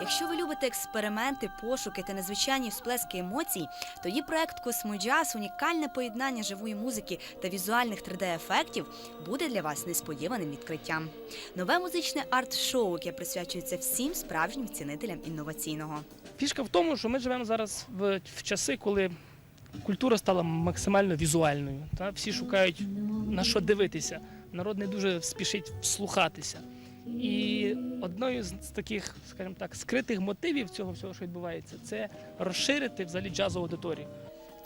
Якщо ви любите експерименти, пошуки та незвичайні всплески емоцій, тоді проект Космоджаз унікальне поєднання живої музики та візуальних 3D-ефектів буде для вас несподіваним відкриттям. Нове музичне арт-шоу, яке присвячується всім справжнім цінителям інноваційного. Фішка в тому, що ми живемо зараз в, в часи, коли культура стала максимально візуальною. Та? Всі шукають на що дивитися. Народ не дуже спішить вслухатися. І одною з таких, скажімо так, скритих мотивів цього всього, що відбувається, це розширити взагалі джазову аудиторію.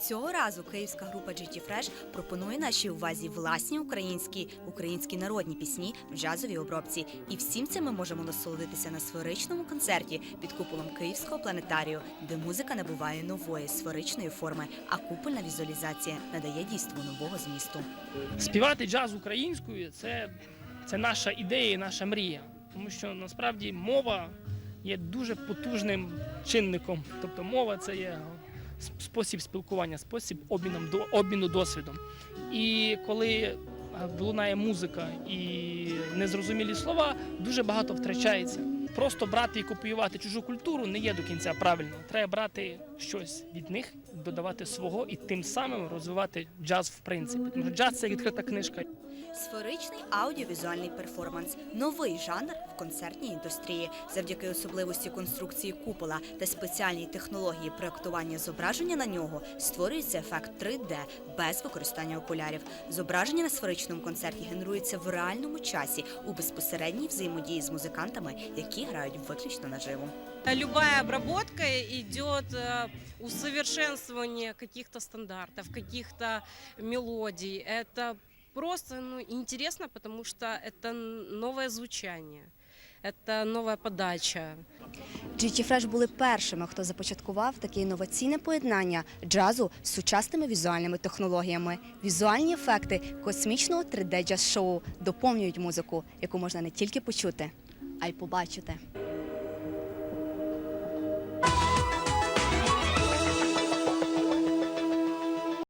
Цього разу київська група GT Fresh пропонує нашій увазі власні українські українські народні пісні в джазовій обробці. І всім цим ми можемо насолодитися на сферичному концерті під куполом Київського планетарію, де музика набуває нової сферичної форми, а купольна візуалізація надає дійству нового змісту. Співати джаз українською це, це наша ідея наша мрія. Тому що насправді мова є дуже потужним чинником. Тобто мова це є спосіб спілкування, спосіб обміном, до- обміну досвідом. І коли е, лунає музика і незрозумілі слова, дуже багато втрачається. Просто брати і копіювати чужу культуру не є до кінця правильно. Треба брати щось від них, додавати свого і тим самим розвивати джаз в принципі. Тому що джаз це відкрита книжка. Сферичний аудіовізуальний перформанс новий жанр в концертній індустрії. Завдяки особливості конструкції купола та спеціальній технології проектування зображення на нього створюється ефект 3D без використання окулярів. Зображення на сферичному концерті генерується в реальному часі у безпосередній взаємодії з музикантами, які грають виключно наживо. Любая обработка идет э, усовершенствование каких-то стандартов, каких-то мелодий. Это просто ну, интересно, потому что это новое звучание, это новая подача. GT Fresh були першими, хто започаткував таке інноваційне поєднання джазу з сучасними візуальними технологіями. Візуальні ефекти космічного 3D джаз-шоу доповнюють музику, яку можна не тільки почути, а й побачити.